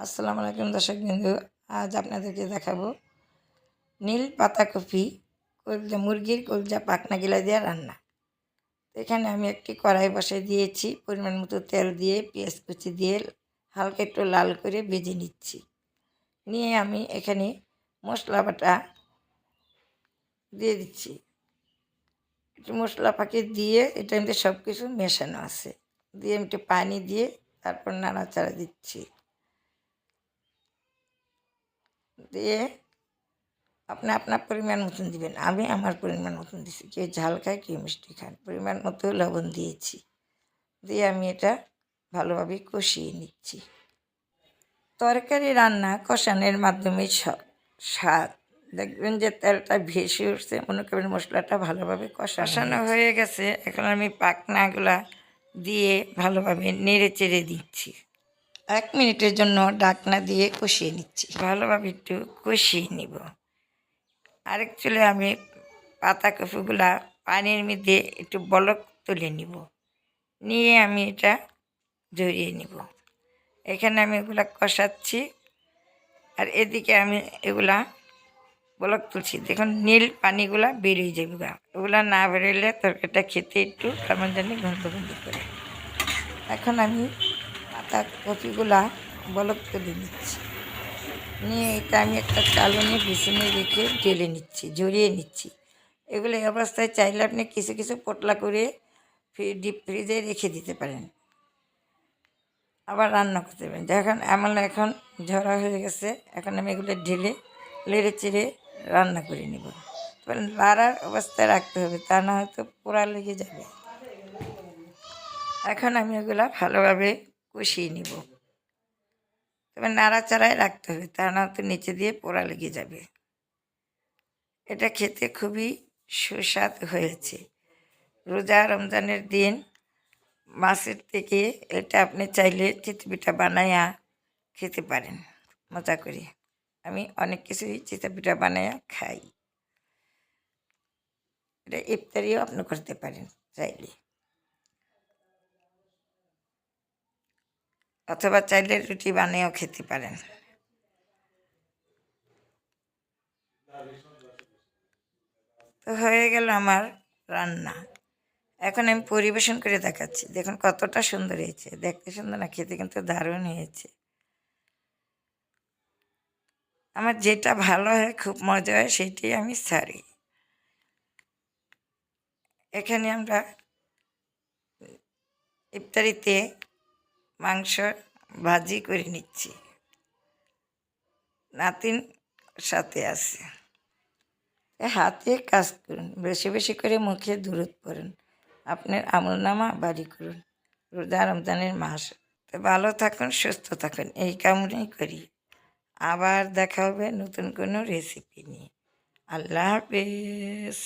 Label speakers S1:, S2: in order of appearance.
S1: আসসালামু আলাইকুম দর্শক বিন্দু, আজ আপনাদেরকে দেখাবো নীল পাতাকপি কলজা মুরগির কলজা পাকনা গিলা দিয়ে রান্না। এখানে আমি একটি কড়াই বসাই দিয়েছি, পরিমাণ মতো তেল দিয়ে, পেঁয়াজ কুচি দিয়ে হালকা একটু লাল করে ভেজে নিচ্ছি। নিয়ে আমি এখানে মশলা বাটা দিয়ে দিচ্ছি। একটু মশলা পাকি দিয়ে এটা মধ্যে সব কিছু মেশানো আছে। দিয়ে একটু পানি দিয়ে তারপর নাড়াচাড়া দিচ্ছি। দিয়ে আপনি আপনার পরিমাণ মতন দিবেন। আমি আমার পরিমাণ মতন দিচ্ছি কেউ ঝাল খায় কেউ মিষ্টি খান পরিমাণ মতো লবণ দিয়েছি। দিয়ে আমি এটা ভালোভাবে কষিয়ে নিচ্ছি। তরকারি রান্না কষানোর মাধ্যমে স্বাদ। দেখবেন যে তেলটা ভেসে উঠছে। মনে করবেন মশলাটা ভালোভাবে কষানো হয়ে গেছে। এখন আমি পাকনাগুলা দিয়ে ভালোভাবে নেড়ে চেড়ে দিচ্ছি। এক মিনিটের জন্য ডাকনা দিয়ে কষিয়ে নিচ্ছি। ভালোভাবে একটু কষিয়ে নিব। আরেক চুলে আমি পাতা কপিগুলা পানির মধ্যে একটু বলক তুলে নিব। নিয়ে আমি এটা জড়িয়ে নিব। এখানে আমি এগুলা কষাচ্ছি। আর এদিকে আমি এগুলা বলক তুলছি। দেখুন, নীল পানিগুলা বেরিয়ে যাবে গা। এগুলা না বেরোলে তরকারিটা খেতে একটু কেমন জানি গন্ধ করে। এখন আমি পাতা কপিগুলা বলক তুলে নিচ্ছি। নিয়ে এটা আমি একটা চালনে বিছুনে রেখে ঢেলে নিচ্ছি, ঝরিয়ে নিচ্ছি। এগুলো এই অবস্থায় চাইলে আপনি কিছু কিছু পোটলা করে ডিপ ফ্রিজে রেখে দিতে পারেন। আবার রান্না করতে পারেন। যখন এমন এখন ঝরা হয়ে গেছে। এখন আমি এগুলো ঢেলে, লেড়ে চেড়ে রান্না করে নেব। তবে লাড়ার অবস্থায় রাখতে হবে, তা না হয়তো পোড়া লেগে যাবে। এখন আমি এগুলা ভালোভাবে কষিয়ে নিব। তবে নাড়াচাড়ায় রাখতে হবে, তা না তো নিচে দিয়ে পোড়া লেগে যাবে। এটা খেতে খুবই সুস্বাদ হয়েছে। রোজা রমজানের দিন মাছের থেকে এটা আপনি চাইলে চিতপিঠা বানাইয়া খেতে পারেন। মজা করে। আমি অনেক কিছুই চিতপিঠা বানাইয়া খাই। এটা ইফতারিও আপনি করতে পারেন চাইলে। অথবা চাইলে রুটি বানিয়েও খেতে পারেন। তো হয়ে গেল আমার রান্না। এখন আমি পরিবেশন করে দেখাচ্ছি। দেখুন কতটা সুন্দর হয়েছে। দেখতে সুন্দর না, খেতে কিন্তু দারুণ হয়েছে। আমার যেটা ভালো হয়, খুব মজা হয়, সেটাই আমি ছাড়ি এখানে আমরা ইফতারিতে মাংস ভাজি করে নিচ্ছি। নাতিন সাথে আছে। হাতে কাজ করুন, বেশি বেশি করে মুখে দূরত পড়ুন। আপনার আমলনামা বাড়ি করুন। রোজা রমজানের মাস। তো ভালো থাকুন, সুস্থ থাকুন। এই কামনাই করি। আবার দেখা হবে নতুন কোনো রেসিপি নিয়ে। আল্লাহ হাফেজ।